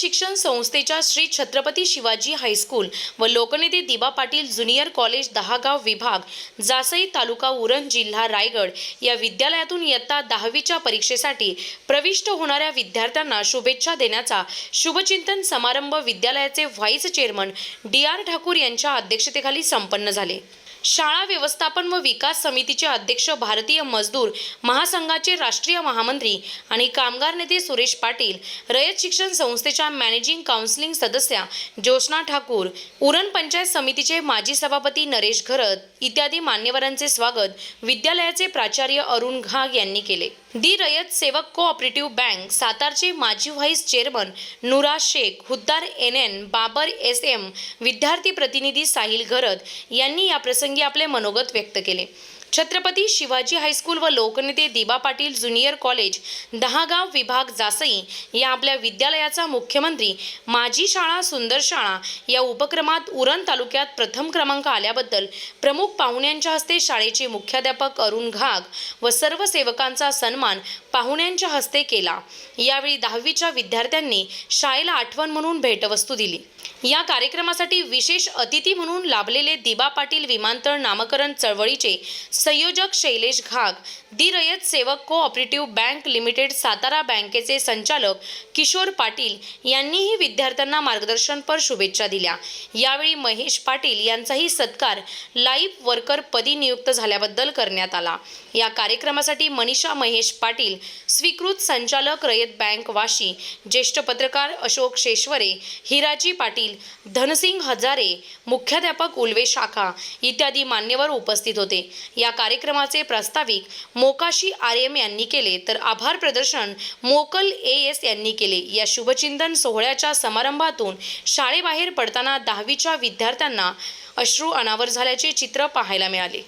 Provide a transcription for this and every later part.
शिक्षण संस्थेच्या श्री छत्रपती शिवाजी हायस्कूल व लोकनेते दिबा पाटील ज्युनियर कॉलेज दहागाव विभाग जासई तालुका उरण जिल्हा रायगड या विद्यालयातून इयत्ता दहावीच्या परीक्षेसाठी प्रविष्ट होणाऱ्या विद्यार्थ्यांना शुभेच्छा देण्याचा शुभचिंतन समारंभ विद्यालयाचे vice chairman D R Thakur यांच्या अध्यक्षतेखाली संपन्न झाले. शाळा व्यवस्थापन व विकास समितीचे अध्यक्ष भारतीय मजदूर महासंघाचे राष्ट्रीय महामंत्री आणि कामगार नेते सुरेश पाटील रयत शिक्षण संस्थेच्या मॅनेजिंग काउन्सिलिंग सदस्या ज्योत्स्ना ठाकूर उरण पंचायत समितीचे माजी सभापती नरेश घरत इत्यादी मान्यवरांचे स्वागत विद्यालयाचे प्राचार्य अरुण घाग यांनी केले. दी रयत सेवक कोऑपरेटिव्ह बँक सातारचे माजी vice chairman Nura Shaikh Huddar N N Babar S M विद्यार्थी प्रतिनिधी साहिल घरत यांनी याप्रसंगी आपले मनोगत व्यक्त केले. छत्रपती शिवाजी हायस्कूल व लोकनेते दिबा पाटील ज्युनियर कॉलेज दहागाव विभाग जासई या आपल्या विद्यालयाचा मुख्यमंत्री माझी शाळा सुंदर शाळा या उपक्रमात उरण तालुक्यात प्रथम क्रमांक आल्याबद्दल प्रमुख पाहुण्यांच्या हस्ते शाळेचे मुख्याध्यापक अरुण घाग व सर्व सेवकांचा सन्मान पाहुण्यांच्या हस्ते केला. यावेळी दहावीच्या विद्यार्थ्यांनी शाळेला आठवण म्हणून भेटवस्तू दिली. या कार्यक्रमासाठी विशेष अतिथी म्हणून लाभलेले दिबा पाटील विमानतळ नामकरण चळवळीचे संयोजक शैलेश घाग दिरयत सेवक कोऑपरेटिव्ह बँक लिमिटेड सातारा बँकेचे संचालक किशोर पाटील यांनीही विद्यार्थ्यांना मार्गदर्शनपर शुभेच्छा दिल्या. यावेळी महेश पाटील यांचाही सत्कार लाईफ वर्कर पदी नियुक्त झाल्याबद्दल करण्यात आला. या कार्यक्रमासाठी मनीषा महेश पाटील स्वीकृत संचालक रयत बँक वाशी ज्येष्ठ पत्रकार अशोक शेश्वरे हिराजी पाटील धनसिंग हजारे मुख्याध्यापक उल्वे शाखा इत्यादी मान्यवर उपस्थित होते. या कार्यक्रमाचे प्रास्ताविक मोकाशी आर एम यांनी केले. तर आभार प्रदर्शन मोकल ए एस यांनी केले. या शुभचिंतन सोहळ्याच्या समारंभातून शाळेबाहेर पडताना दहावीच्या विद्यार्थ्यांना अश्रू अनावर झाल्याचे चित्र पाहायला मिळाले.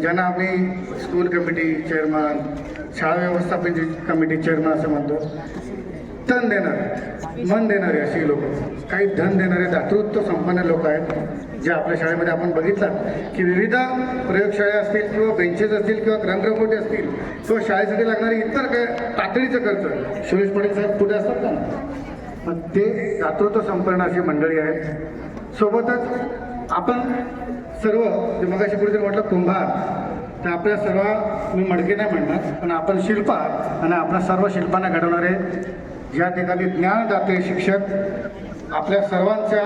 ज्यांना आम्ही स्कूल कमिटी चेअरमन शाळा व्यवस्थापन कमिटी चेअरमन असं म्हणतो धन देणारे मन देणारे अशी लोक. काही धन देणारे दातृत्व संपन्न लोक आहेत जे आपल्या शाळेमध्ये आपण बघितलं की विविध प्रयोगशाळा असतील किंवा बेंचेस असतील किंवा ग्रंथरकोटे असतील किंवा शाळेसाठी लागणारे इतर काय तातडीचं खर्च. सुरेश पाटील साहेब कुठे असतात का? मग ते दातृत्व संपन्न अशी मंडळी आहेत. सोबतच आपण सर्व जे मगाशी कुठेतरी म्हटलं कुंभार तर आपल्या सर्व मी मडके नाही म्हणणार पण आपण शिल्पा आणि आपल्या सर्व शिल्पांना घडवणारे ज्या ठिकाणी ज्ञानदाते शिक्षक आपल्या सर्वांच्या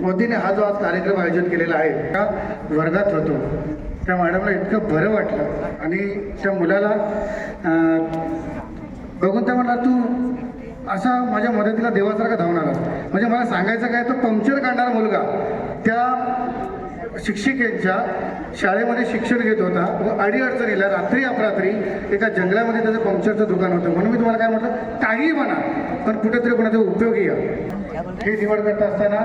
वतीने हा जो आज कार्यक्रम आयोजित केलेला आहे त्या वर्गात होतो. त्या मॅडमला इतकं बरं वाटलं. आणि त्या मुलाला बघून त्या म्हणला तू असा माझ्या मदतीला देवासारखा धावणारा म्हणजे मला सांगायचं काय तो पंक्चर काढणारा मुलगा. त्या शिक्षिकेंच्या शाळेमध्ये शिक्षण घेत होता. व अडीअडचणीला रात्री अपरात्री एका जंगलामध्ये त्याचं पंक्चरचं दुकान होतं. म्हणून मी तुम्हाला काय म्हटलं काहीही म्हणा पण कुठेतरी कोणाचा उपयोगी या. हे निवड करत असताना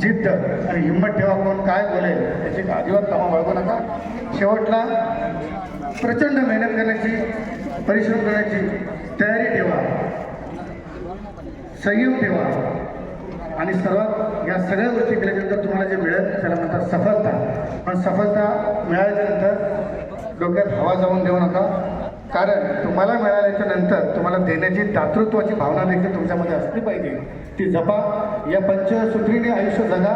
जिद्द आणि हिंमत ठेवा कोण काय बोलेल याची अजिबात कामं बाळगू नका. शेवटला प्रचंड मेहनत करण्याची परिश्रम करण्याची तयारी ठेवा. संयम ठेवा. आणि सर्वात या सगळ्या गोष्टी केल्यानंतर तुम्हाला जे मिळेल त्याला म्हणतात सफलता. पण सफलता मिळाल्याच्यानंतर डोक्यात हवा जाऊन देऊ नका. कारण तुम्हाला मिळाल्याच्या नंतर तुम्हाला देण्याची दातृत्वाची भावना देखील तुमच्यामध्ये असली पाहिजे. ती जपा. या पंचसूत्रीने आयुष्य जगा.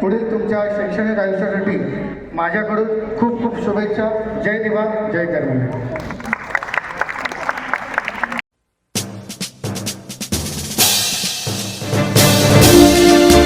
पुढील तुमच्या शैक्षणिक आयुष्यासाठी माझ्याकडून खूप खूप शुभेच्छा. जय दिवा. जय कर्म